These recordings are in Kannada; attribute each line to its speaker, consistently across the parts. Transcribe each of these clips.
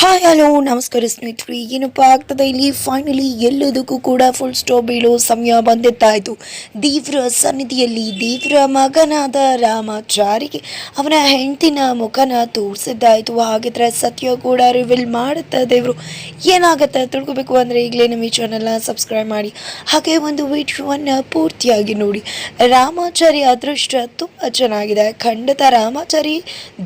Speaker 1: ಹಾಯ್ ಹಲೋ ನಮಸ್ಕಾರ ಸ್ನೇಹಿತರೆ. ಏನಪ್ಪ ಆಗ್ತದೆ, ಇಲ್ಲಿ ಫೈನಲಿ ಎಲ್ಲದಕ್ಕೂ ಕೂಡ ಫುಲ್ ಸ್ಟಾಪ್ ಬೀಳೋ ಸಮಯ ಬಂದಿತ್ತಾಯಿತು ದೇವ್ರ ಸನ್ನಿಧಿಯಲ್ಲಿ ದೇವ್ರ ಮಗನಾದ ರಾಮಾಚಾರಿಗೆ ಅವನ ಹೆಂಡತಿನ ಮುಖನ ತೋರಿಸಿದ್ದಾಯಿತು ಹಾಗಿದ್ರೆ ಸತ್ಯ ಕೂಡ ರಿವೀಲ್ ಮಾಡುತ್ತೆ ದೇವರು. ಏನಾಗುತ್ತೆ ತಿಳ್ಕೊಬೇಕು ಅಂದರೆ ಈಗಲೇ ನಮ್ಮ ಈ ಚಾನಲ್ನ ಸಬ್ಸ್ಕ್ರೈಬ್ ಮಾಡಿ. ಹಾಗೆ ಒಂದು ವಿಡಿಯೋವನ್ನು ಪೂರ್ತಿಯಾಗಿ ನೋಡಿ. ರಾಮಾಚಾರಿ ಅದೃಷ್ಟ ತುಂಬ ಚೆನ್ನಾಗಿದೆ. ಖಂಡಿತ ರಾಮಾಚಾರಿ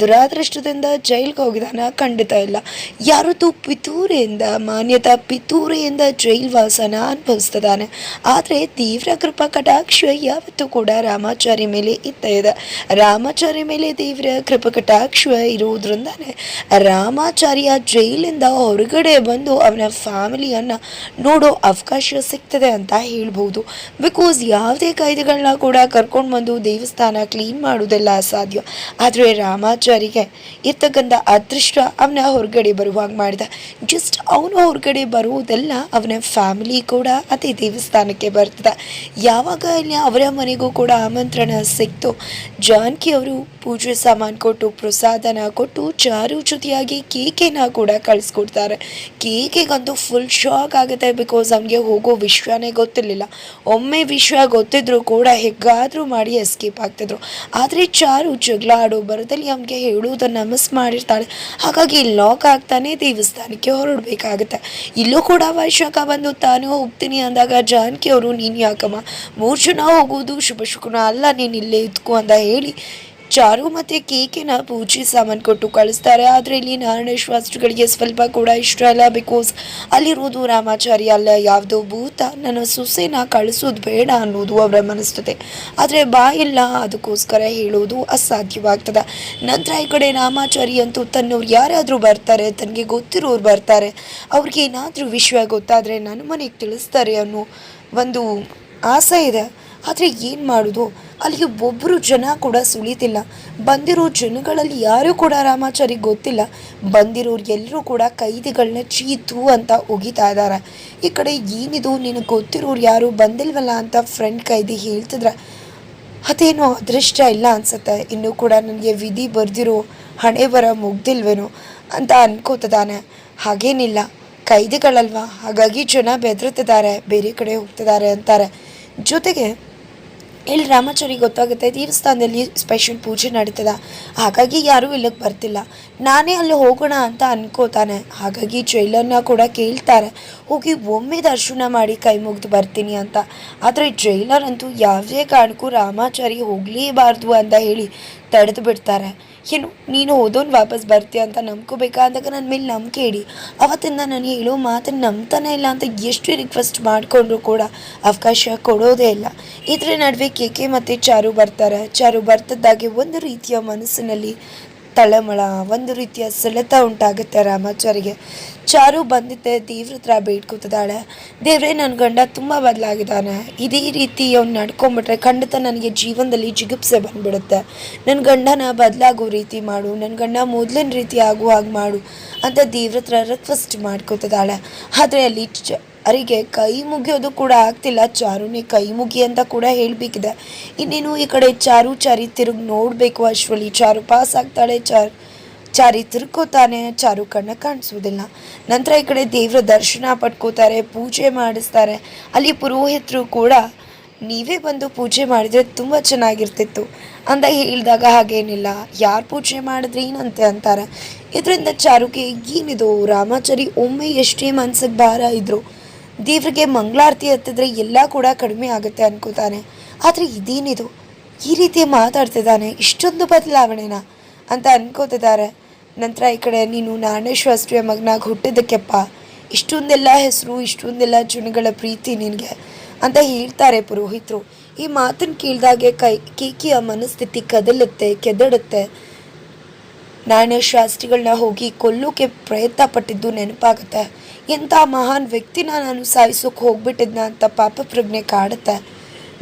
Speaker 1: ದುರಾದೃಷ್ಟದಿಂದ ಜೈಲಿಗೆ ಹೋಗಿದ್ದಾನೆ ಖಂಡಿತ ಇಲ್ಲ. ಯಾರದ್ದು ಪಿತೂರೆಯಿಂದ, ಮಾನ್ಯತಾ ಪಿತೂರೆಯಿಂದ ಜೈಲ್ ವಾಸನ ಅನುಭವಿಸ್ತದಾನೆ ಆದರೆ ತೀವ್ರ ಕೃಪಾ ಕಟಾಕ್ಷ ಯಾವತ್ತೂ ಕೂಡ ರಾಮಾಚಾರಿ ಮೇಲೆ ಇದ್ದೇ ಇದೆ ರಾಮಾಚಾರಿ ಮೇಲೆ ತೀವ್ರ ಕೃಪಾ ಕಟಾಕ್ಷ ಇರುವುದರಿಂದಾನೆ ರಾಮಾಚಾರಿಯ ಜೈಲಿಂದ ಹೊರಗಡೆ ಬಂದು ಅವನ ಫ್ಯಾಮಿಲಿಯನ್ನು ನೋಡೋ ಅವಕಾಶ ಸಿಗ್ತದೆ ಅಂತ ಹೇಳ್ಬೋದು ಬಿಕಾಸ್ ಯಾವುದೇ ಕಾಯ್ದೆಗಳನ್ನ ಕೂಡ ಕರ್ಕೊಂಡು ಬಂದು ದೇವಸ್ಥಾನ ಕ್ಲೀನ್ ಮಾಡೋದೆಲ್ಲ ಅಸಾಧ್ಯ. ಆದರೆ ರಾಮಾಚಾರಿಗೆ ಇರ್ತಕ್ಕಂಥ ಅದೃಷ್ಟ ಅವನ ಹೊರಗಡೆ ಬರುವಾಗ ಮಾಡಿದ. ಜಸ್ಟ್ ಅವನು ಹೊರಗಡೆ ಬರುವುದೆಲ್ಲ, ಅವನ ಫ್ಯಾಮಿಲಿ ಕೂಡ ಅದೇ ದೇವಸ್ಥಾನಕ್ಕೆ ಬರ್ತದೆ. ಯಾವಾಗ ಇಲ್ಲಿ ಅವರ ಮನೆಗೂ ಕೂಡ ಆಮಂತ್ರಣ ಸಿಕ್ತು. ಜಾನಕಿ ಅವರು ಪೂಜೆ ಸಾಮಾನು ಕೊಟ್ಟು, ಪ್ರಸಾದನ ಕೊಟ್ಟು, ಚಾರು ಜೊತೆಯಾಗಿ ಕೇಕೆನ ಕೂಡ ಕಳಿಸ್ಕೊಡ್ತಾರೆ. ಕೇಕೆಗಂತೂ ಫುಲ್ ಶಾಕ್ ಆಗುತ್ತೆ ಬಿಕಾಸ್ ಅವನಿಗೆ ಹೋಗೋ ವಿಷಯನೇ ಗೊತ್ತಿರಲಿಲ್ಲ. ಒಮ್ಮೆ ವಿಷಯ ಗೊತ್ತಿದ್ರು ಕೂಡ ಹೆಗ್ಗಾದರೂ ಮಾಡಿ ಎಸ್ಕೇಪ್ ಆಗ್ತಿದ್ರು. ಆದರೆ ಚಾರು ಜಗಳ ಆಡೋ ಬರದಲ್ಲಿ ಅವನಿಗೆ ಹೇಳುವುದನ್ನು ಮಿಸ್ ಮಾಡಿರ್ತಾಳೆ. ಹಾಗಾಗಿ ಲಾಕ್ ಆಗ್ತಾನೆ ದೇವಸ್ಥಾನಕ್ಕೆ ಹೊರಡಬೇಕಾಗುತ್ತೆ. ಇಲ್ಲೂ ಕೂಡ ವೈಶಾಖ ಬಂದು ತಾನು ಹೋಗ್ತೀನಿ ಅಂದಾಗ ಜಾನಕಿ ಅವರು ನೀನು ಯಾಕಮ್ಮ? ಮೂರು ಜನ ಹೋಗೋದು ಶುಭ ಶುಕುನ ಅಲ್ಲ, ನೀನು ಇಲ್ಲೇ ಇದ್ಕೋ ಅಂತ ಹೇಳಿ ಚಾರು ಮತ್ತೆ ಕೇಕಿನ ಪೂಜೆ ಸಾಮಾನು ಕೊಟ್ಟು ಕಳಿಸ್ತಾರೆ. ಆದರೆ ಇಲ್ಲಿ ನಾರಾಯಣೇಶ್ವರಗಳಿಗೆ ಸ್ವಲ್ಪ ಕೂಡ ಇಷ್ಟ ಅಲ್ಲ ಬಿಕಾಸ್ ಅಲ್ಲಿರುವುದು ರಾಮಾಚಾರಿ ಅಲ್ಲ. ಯಾವುದೋ ಭೂತ ನನ್ನ ಸೊಸೆನ ಕಳಿಸೋದು ಬೇಡ ಅನ್ನೋದು ಅವರ ಆದ್ರೆ ಆದರೆ ಇಲ್ಲ, ಅದಕ್ಕೋಸ್ಕರ ಹೇಳೋದು ಅಸಾಧ್ಯವಾಗ್ತದೆ. ನಂತರ ಈ ಕಡೆ ರಾಮಾಚಾರಿ ಅಂತೂ ತನ್ನವ್ರು ಯಾರಾದರೂ ಬರ್ತಾರೆ, ತನಗೆ ಗೊತ್ತಿರೋರು ಬರ್ತಾರೆ. ಅವ್ರಿಗೆ ಏನಾದರೂ ವಿಷಯ ಗೊತ್ತಾದರೆ ನನ್ನ ಮನೆಗೆ ತಿಳಿಸ್ತಾರೆ ಅನ್ನೋ ಒಂದು ಆಸೆ ಇದೆ. ಆದರೆ ಏನು ಮಾಡೋದು? ಅಲ್ಲಿಗೆ ಒಬ್ಬರು ಜನ ಕೂಡ ಸುಳಿತಿಲ್ಲ. ಬಂದಿರೋ ಜನಗಳಲ್ಲಿ ಯಾರೂ ಕೂಡ ರಾಮಾಚಾರಿಗೆ ಗೊತ್ತಿಲ್ಲ. ಬಂದಿರೋರು ಎಲ್ಲರೂ ಕೂಡ ಕೈದಿಗಳನ್ನ ಚೀತು ಅಂತ ಒಗಿತಾ ಇದ್ದಾರೆ. ಈ ಕಡೆ ಏನಿದು ನಿನಗೆ ಗೊತ್ತಿರೋರು ಯಾರು ಬಂದಿಲ್ವಲ್ಲ ಅಂತ ಫ್ರೆಂಡ್ ಕೈದಿ ಹೇಳ್ತಿದ್ರೆ. ಅದೇನೋ ಅದೃಷ್ಟ ಇಲ್ಲ ಅನ್ಸುತ್ತೆ. ಇನ್ನೂ ಕೂಡ ನನಗೆ ವಿಧಿ ಬರೆದಿರೋ ಹಣೆ ಬರ ಮುಗ್ದಿಲ್ವೇನೋ ಅಂತ ಅನ್ಕೋತಿದ್ದಾನೆ. ಹಾಗೇನಿಲ್ಲ. ಕೈದಿಗಳಲ್ವಾ? ಹಾಗಾಗಿ ಜನ ಬೆದರುತ್ತಿದ್ದಾರೆ ಬೇರೆ ಕಡೆ ಹೋಗ್ತಿದ್ದಾರೆ ಅಂತಾರೆ. ಜೊತೆಗೆ ಇಲ್ಲಿ ರಾಮಾಚಾರಿ ಗೊತ್ತಾಗುತ್ತೆ, ದೇವಸ್ಥಾನದಲ್ಲಿ ಸ್ಪೆಷಲ್ ಪೂಜೆ ನಡೀತದ. ಹಾಗಾಗಿ ಯಾರೂ ಇಲ್ಲಕ್ಕೆ ಬರ್ತಿಲ್ಲ. ನಾನೇ ಅಲ್ಲಿ ಹೋಗೋಣ ಅಂತ ಅನ್ಕೋತಾನೆ. ಹಾಗಾಗಿ ಜೈಲರ್ನ ಕೂಡ ಕೇಳ್ತಾರೆ. ಹೋಗಿ ಒಮ್ಮೆ ದರ್ಶನ ಮಾಡಿ ಕೈ ಮುಗಿದು ಬರ್ತೀನಿ ಅಂತ. ಆದರೆ ಜೈಲರ್ ಅಂತೂ ಯಾವುದೇ ಕಾರಣಕ್ಕೂ ರಾಮಾಚಾರಿ ಹೋಗಲೇಬಾರ್ದು ಅಂತ ಹೇಳಿ ತಡೆದು ಬಿಡ್ತಾರೆ. ಏನು, ನೀನು ಓದೋನು ವಾಪಸ್ ಬರ್ತೀಯ ಅಂತ ನಂಬ್ಕೋಬೇಕಾ ಅಂದಾಗ ನನ್ನ ಮೇಲೆ ನಂಬಿಕೆ ಇಡಿ. ಅವತ್ತಿಂದ ನಾನು ಹೇಳೋ ಮಾತನ್ನು ನಂಬ್ತಾನೆ ಇಲ್ಲ ಅಂತ ಎಷ್ಟು ರಿಕ್ವೆಸ್ಟ್ ಮಾಡಿಕೊಂಡ್ರು ಕೂಡ ಅವಕಾಶ ಕೊಡೋದೇ ಇಲ್ಲ. ಇದರ ನಡುವೆ ಕೆ ಕೆ ಮತ್ತು ಚಾರು ಬರ್ತಾರೆ. ಚಾರು ಬರ್ತದ್ದಾಗೆ ಒಂದು ರೀತಿಯ ಮನಸ್ಸಿನಲ್ಲಿ ತಳಮಳ, ಒಂದು ರೀತಿಯ ಸೆಳೆತ ಉಂಟಾಗುತ್ತೆ ರಾಮಾಚಾರಿಗೆ. ಚಾರು ಬಂದಿದ್ದೆ ದೇವ್ರ ಹತ್ರ ಬೇಡ್ಕೊತಿದ್ದಾಳೆ ದೇವ್ರೇ ನನ್ನ ಗಂಡ ತುಂಬ ಬದಲಾಗಿದ್ದಾನೆ. ಇದೇ ರೀತಿ ಅವ್ನು ನಡ್ಕೊಂಡ್ಬಿಟ್ರೆ ಖಂಡಿತ ನನಗೆ ಜೀವನದಲ್ಲಿ ಜಿಗುಪ್ಸೆ ಬಂದ್ಬಿಡುತ್ತೆ. ನನ್ನ ಗಂಡನ ಬದಲಾಗೋ ರೀತಿ ಮಾಡು ನನ್ನ ಗಂಡ ಮೊದಲಿನ ರೀತಿ ಆಗುವ ಹಾಗೆ ಮಾಡು ಅಂತ ದೇವ್ರ ಹತ್ರ ರಿಕ್ವೆಸ್ಟ್ ಮಾಡ್ಕೊತಿದ್ದಾಳೆ. ಆದರೆ ಅಲ್ಲಿ ಅವರಿಗೆ ಕೈ ಮುಗಿಯೋದು ಕೂಡ ಆಗ್ತಿಲ್ಲ. ಚಾರುನೇ ಕೈ ಮುಗಿ ಅಂತ ಕೂಡ ಹೇಳಬೇಕಿದೆ. ಇನ್ನೇನು ಈ ಕಡೆ ಚಾರು ಚಾರಿ ತಿರುಗಿ ನೋಡಬೇಕು ಅಶ್ವಲಿ. ಚಾರು ಪಾಸ್ ಆಗ್ತಾಳೆ. ಚಾರ್, ಚಾರಿ ತಿರ್ಕೋತಾನೆ. ಚಾರು ಕಣ್ಣ ಕಾಣಿಸೋದಿಲ್ಲ. ನಂತರ ಈ ಕಡೆ ದೇವ್ರ ದರ್ಶನ ಪಡ್ಕೋತಾರೆ. ಪೂಜೆ ಮಾಡಿಸ್ತಾರೆ. ಅಲ್ಲಿ ಪುರೋಹಿತರು ಕೂಡ ನೀವೇ ಬಂದು ಪೂಜೆ ಮಾಡಿದರೆ ತುಂಬ ಚೆನ್ನಾಗಿರ್ತಿತ್ತು. ಅಂತ ಹೇಳಿದಾಗ ಹಾಗೇನಿಲ್ಲ. ಯಾರು ಪೂಜೆ ಮಾಡಿದ್ರೆ ಏನಂತೆ ಅಂತಾರೆ. ಇದರಿಂದ ಚಾರುಗೆ ಏನಿದು? ರಾಮಾಚಾರಿ ಒಮ್ಮೆ ಎಷ್ಟೇ ಮನ್ಸಿಗೆ ಭಾರ ಇದ್ರು. ದೇವ್ರಿಗೆ ಮಂಗಳಾರತಿ ಹತ್ತಿದ್ರೆ ಎಲ್ಲ ಕೂಡ ಕಡಿಮೆ ಆಗುತ್ತೆ ಅನ್ಕೋತಾನೆ. ಆದರೆ ಇದೇನಿದು? ಈ ರೀತಿ ಮಾತಾಡ್ತಿದ್ದಾನೆ, ಇಷ್ಟೊಂದು ಬದಲಾವಣೆನಾ? ಅಂತ ಅನ್ಕೋತಿದ್ದಾರೆ. ನಂತರ ಈ ಕಡೆ ನೀನು ನಾರಾಯಣೇಶ್ವರಸ್ತ್ರೀಯ ಮಗನಾಗಿ ಹುಟ್ಟಿದ್ದಕ್ಕೆಪ್ಪ, ಇಷ್ಟೊಂದೆಲ್ಲ ಹೆಸರು, ಇಷ್ಟೊಂದೆಲ್ಲ ಜನಗಳ ಪ್ರೀತಿ ನಿನಗೆ ಅಂತ ಹೇಳ್ತಾರೆ ಪುರೋಹಿತರು. ಈ ಮಾತನ್ನು ಕೇಳಿದಾಗೆ ಕೈ ಕೀಕಿಯ ಮನಸ್ಥಿತಿ ಕದಲುತ್ತೆ, ಕೆದಡುತ್ತೆ. ನಾಣ್ಯ ಶಾಸ್ತ್ರಿಗಳನ್ನ ಹೋಗಿ ಕೊಲ್ಲೋಕೆ ಪ್ರಯತ್ನ ಪಟ್ಟಿದ್ದು ನೆನಪಾಗುತ್ತೆ. ಇಂಥ ಮಹಾನ್ ವ್ಯಕ್ತಿನ ನಾನು ಸಾಯಿಸೋಕೆ ಹೋಗ್ಬಿಟ್ಟಿದ್ನ ಅಂತ ಪಾಪ ಪ್ರಜ್ಞೆ ಕಾಡುತ್ತೆ.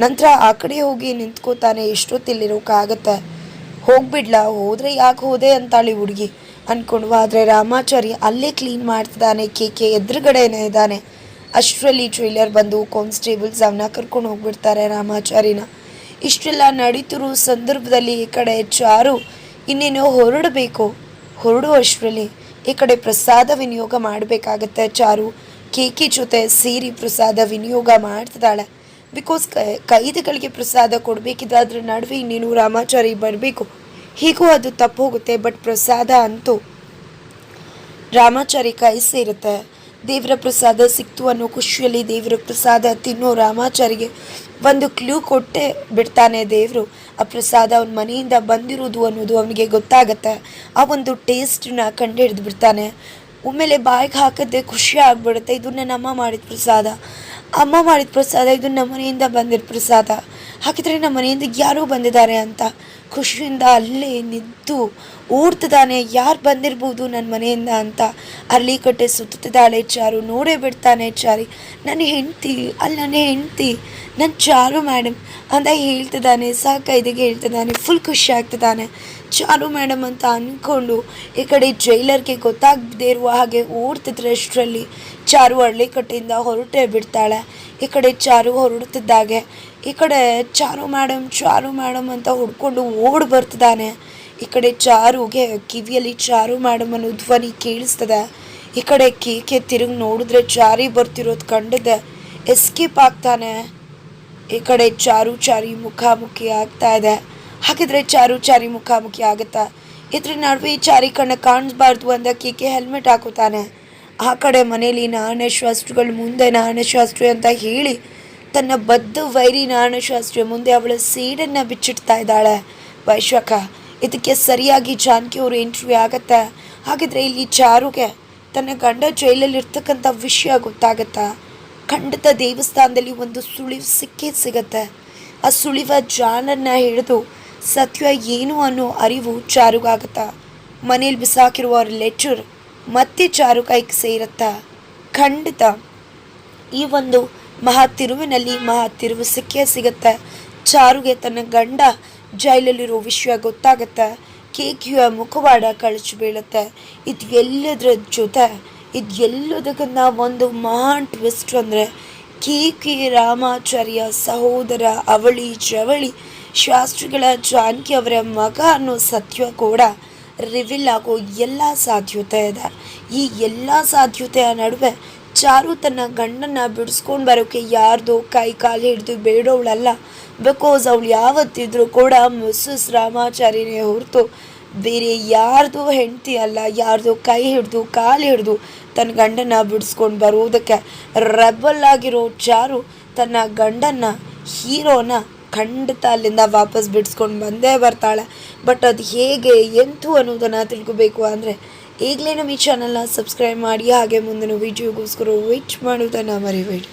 Speaker 1: ನಂತರ ಆ ಕಡೆ ಹೋಗಿ ನಿಂತ್ಕೋತಾನೆ ಎಷ್ಟೊತ್ತಿಲ್ಲಿರೋಕ್ಕಾಗತ್ತೆ ಹೋಗ್ಬಿಡ್ಲಾ, ಹೋದ್ರೆ ಯಾಕೆ ಹೋದೆ ಅಂತಾಳಿ ಹುಡುಗಿ. ಅನ್ಕೊಂಡು ಆದರೆ ರಾಮಾಚಾರಿ ಅಲ್ಲೇ ಕ್ಲೀನ್ ಮಾಡ್ತಿದ್ದಾನೆ, ಕೇಕೆ ಎದುರುಗಡೆನೇ ಇದ್ದಾನೆ. ಅಷ್ಟರಲ್ಲಿ ಟ್ರೈಲರ್ ಬಂದು ಕಾನ್ಸ್ಟೇಬಲ್ಸ್ ಅವನ್ನ ಕರ್ಕೊಂಡು ಹೋಗ್ಬಿಡ್ತಾರೆ ರಾಮಾಚಾರಿನ. ಇಷ್ಟೆಲ್ಲ ನಡೀತಿರೋ ಸಂದರ್ಭದಲ್ಲಿ ಈ ಕಡೆ ಚಾರು ಇನ್ನೇನೋ ಹೊರಡಬೇಕು? ಹೊರಡುವಷ್ಟರಲ್ಲಿ ಈ ಕಡೆ ಪ್ರಸಾದ ವಿನಿಯೋಗ ಮಾಡಬೇಕಾಗತ್ತೆ ಚಾರು. ಕೇಕಿ ಜೊತೆ ಸೇರಿ ಪ್ರಸಾದ ವಿನಿಯೋಗ ಮಾಡ್ತಿದ್ದಾಳೆ. ಬಿಕಾಸ್ ಕೈದಿಗಳಿಗೆ ಪ್ರಸಾದ ಕೊಡಬೇಕಿದ್ರೆ ಅದ್ರ ನಡುವೆ ಇನ್ನೇನು ರಾಮಾಚಾರಿ ಬರಬೇಕು? ಹೀಗೂ ಅದು ತಪ್ಪು ಹೋಗುತ್ತೆ ಬಟ್ ಪ್ರಸಾದ ಅಂತೂ ರಾಮಾಚಾರಿ ಕೈ ಸೇರುತ್ತೆ. ದೇವರ ಪ್ರಸಾದ ಸಿಕ್ತು ಅನ್ನೋ ಖುಷಿಯಲ್ಲಿ ದೇವರ ಪ್ರಸಾದ ತಿನ್ನೋ ರಾಮಾಚಾರಿಗೆ ಒಂದು ಕ್ಲೂ ಕೊಟ್ಟೆ ಬಿಡ್ತಾನೆ ದೇವರು. ಆ ಪ್ರಸಾದ ಅವನ ಮನೆಯಿಂದ ಬಂದಿರೋದು ಅನ್ನೋದು ಅವನಿಗೆ ಗೊತ್ತಾಗತ್ತೆ. ಆ ಒಂದು ಟೇಸ್ಟನ್ನ ಕಂಡುಹಿಡಿದು ಬಿಡ್ತಾನೆ. ಒಮ್ಮೆಲೆ ಬಾಯಿಗೆ ಹಾಕಿದ್ರೆ ಖುಷಿ ಆಗ್ಬಿಡುತ್ತೆ. ಇದು ನನ್ನ ಮಾಡಿದ ಪ್ರಸಾದ. ಅಮ್ಮ ಮಾಡಿದ ಪ್ರಸಾದ, ಇದು ನಮ್ಮ ಮನೆಯಿಂದ ಬಂದಿರೋ ಪ್ರಸಾದ. ಹಾಗಿದ್ರೆ ನಮ್ಮ ಮನೆಯಿಂದ ಯಾರೋ ಬಂದಿದ್ದಾರೆ ಅಂತ. ಖುಷಿಯಿಂದ ಅಲ್ಲೇ ನಿಂತು ಓಡ್ತಿದ್ದಾನೆ ಯಾರು ಬಂದಿರ್ಬೋದು ನನ್ನ ಮನೆಯಿಂದ ಅಂತ. ಅರಳಿ ಕಟ್ಟೆ ಸುತ್ತಿದ್ದಾಳೆ ಚಾರು. ನೋಡೇ ಬಿಡ್ತಾನೆ ಚಾರಿ. ನನ್ನ ಹೆಂಡ್ತಿ ಅಲ್ಲಿ ನನ್ನ ಹೆಂಡ್ತಿ ನನ್ನ ಚಾರು ಮೇಡಮ್ ಅಂತ ಹೇಳ್ತಿದ್ದಾನೆ. ಸಾಕೈದಿಗೆ ಹೇಳ್ತಿದ್ದಾನೆ. ಫುಲ್ ಖುಷಿ ಆಗ್ತಿದ್ದಾನೆ. ಚಾರು ಮೇಡಮ್ ಅಂತ ಅಂದ್ಕೊಂಡು ಈ ಕಡೆ ಜೈಲರ್ಗೆ ಗೊತ್ತಾಗದೇ ಇರುವ ಹಾಗೆ ಓಡ್ತಿದ್ರೆ ಅಷ್ಟರಲ್ಲಿ. ಚಾರು ಹಳ್ಳಿಕಟ್ಟೆಯಿಂದ ಹೊರಟೇ ಬಿಡ್ತಾಳೆ. ಈ ಕಡೆ ಚಾರು ಹೊರಡುತ್ತಿದ್ದಾಗೆ. ಈ ಕಡೆ ಚಾರು ಮೇಡಮ್ ಚಾರು ಮೇಡಮ್ ಅಂತ ಹುಡ್ಕೊಂಡು ಓಡ್ ಬರ್ತಿದ್ದಾನೆ. ಈ ಕಡೆ ಚಾರುಗೆ ಕಿವಿಯಲ್ಲಿ ಚಾರು ಮೇಡಮ್ ಅನ್ನೋ ಧ್ವನಿ ಕೇಳಿಸ್ತದೆ. ಈ ಕಡೆ ಕೇಕೆ ತಿರುಗಿ ನೋಡಿದ್ರೆ ಚಾರಿ ಬರ್ತಿರೋದು ಕಂಡಿದೆ. ಎಸ್ಕೇಪ್ ಆಗ್ತಾನೆ. ಈ ಕಡೆ ಚಾರು ಚಾರಿ ಮುಖಾಮುಖಿ ಆಗ್ತಾ ಇದೆ. ಹಾಗಿದ್ರೆ ಚಾರು ಚಾರಿ ಮುಖಾಮುಖಿ ಆಗುತ್ತಾ? ಇದ್ರ ನಡುವೆ ಈ ಚಾರಿ ಕಣ್ಣ ಕಾಣಿಸ್ಬಾರ್ದು ಅಂದ ಕೇಕೆ ಹೆಲ್ಮೆಟ್ ಹಾಕುತ್ತಾನೆ. ಆ ಕಡೆ ಮನೇಲಿ ನಾಣ್ಯಶಾಸ್ತ್ರಿಗಳ ಮುಂದೆ ನಾಣ್ಯಶಾಸ್ತ್ರಿ ಅಂತ ಹೇಳಿ ತನ್ನ ಬದ್ಧ ವೈರಿ ನಾಣ್ಯಶಾಸ್ತ್ರಿಯ ಮುಂದೆ ಅವಳ ಸೀಡನ್ನು ಬಿಚ್ಚಿಡ್ತಾ ಇದ್ದಾಳೆ. ವೈಶ್ವಕ ಇದಕ್ಕೆ ಸರಿಯಾಗಿ ಜಾನಕಿ ಅವರು ಇಂಟರ್ವ್ಯೂ ಆಗತ್ತೆ? ಹಾಗಿದ್ರೆ ಇಲ್ಲಿ ಚಾರುಗೆ ತನ್ನ ಗಂಡ ಜೈಲಲ್ಲಿ ಇರ್ತಕ್ಕಂಥ ವಿಷಯ ಗೊತ್ತಾಗತ್ತಾ? ಖಂಡಿತ ದೇವಸ್ಥಾನದಲ್ಲಿ ಒಂದು ಸುಳಿವು ಸಿಕ್ಕೇ ಸಿಗತ್ತೆ. ಆ ಸುಳಿವ ಜಾನನ್ನ ಹಿಡಿದು ಸತ್ಯ ಏನು ಅನ್ನೋ ಅರಿವು ಚಾರುಗಾಗತ್ತಾ? ಮನೇಲಿ ಬಿಸಾಕಿರುವ ಲೆಟರ್ ಮತ್ತೆ ಚಾರು ಕೈಗೆ ಸೇರತ್ತಾ, ಖಂಡಿತ, ಈ ಒಂದು ಮಹಾ ತಿರುವಿನಲ್ಲಿ ಮಹಾ ತಿರುವು ಸಿಕ್ಕೇ ಸಿಗತ್ತೆ. ಚಾರುಗೆ ತನ್ನ ಗಂಡ ಜೈಲಲ್ಲಿರೋ ವಿಷಯ ಗೊತ್ತಾಗತ್ತೆ. ಕೇಕಿಯ ಮುಖವಾಡ ಕಳಚಿ ಬೀಳುತ್ತೆ. ಇದು ಎಲ್ಲದರ ಜೊತೆ ಇದು ಎಲ್ಲದಕ್ಕಿಂತ ಒಂದು ಮಹಾನ್ ಟ್ವಿಸ್ಟ್ ಅಂದರೆ ಕೆ ಕೆ ರಾಮಾಚಾರ್ಯ ಸಹೋದರ ಅವಳಿ ಜವಳಿ ಶಾಸ್ತ್ರಿಗಳ ಜಾನಕಿ ಅವರ ಮಗ ಅನ್ನೋ ಸತ್ಯ ಕೂಡ ರಿವಿಲ್ ಆಗೋ ಎಲ್ಲ ಸಾಧ್ಯತೆ ಇದೆ. ಈ ಎಲ್ಲ ಸಾಧ್ಯತೆಯ ನಡುವೆ ಚಾರು ತನ್ನ ಗಂಡನ್ನ ಬಿಡಿಸ್ಕೊಂಡು ಬರೋಕ್ಕೆ ಯಾರ್ದು ಕೈ ಕಾಲು ಹಿಡಿದು ಬೇಡೋವಳಲ್ಲ. ಬಿಕಾಸ್ ಅವಳು ಯಾವತ್ತಿದ್ರೂ ಕೂಡ ಮಿಸ್ಸಸ್ ರಾಮಾಚಾರಿನೇ ಹೊರತು ಬೇರೆ ಯಾರ್ದು ಹೆಂಡತಿ ಅಲ್ಲ, ಯಾರ್ದು ಕೈ ಹಿಡಿದು ಕಾಲು ಹಿಡಿದು ತನ್ನ ಗಂಡನ ಬಿಡಿಸ್ಕೊಂಡು ಬರೋದಕ್ಕೆ ರೆಬಲ್ ಆಗಿರೋ ಚಾರು ತನ್ನ ಗಂಡನ್ನ, ಹೀರೋನ ಖಂಡಿತ ಅಲ್ಲಿಂದ ವಾಪಸ್ ಬಿಡಿಸ್ಕೊಂಡು ಬಂದೇ ಬರ್ತಾಳೆ. ಬಟ್ ಅದು ಹೇಗೆ ಎಂತು ಅನ್ನೋದನ್ನು ತಿಳ್ಕೊಬೇಕು ಅಂದರೆ ಈಗಲೇ ನಮ್ಮ ಈ ಚಾನಲ್ನ ಸಬ್ಸ್ಕ್ರೈಬ್ ಮಾಡಿ, ಹಾಗೆ ಮುಂದಿನ ವೀಡಿಯೋಗೋಸ್ಕರ ವೆಯ್ಟ್ ಮಾಡೋದನ್ನು ಮರಿಬೇಡಿ.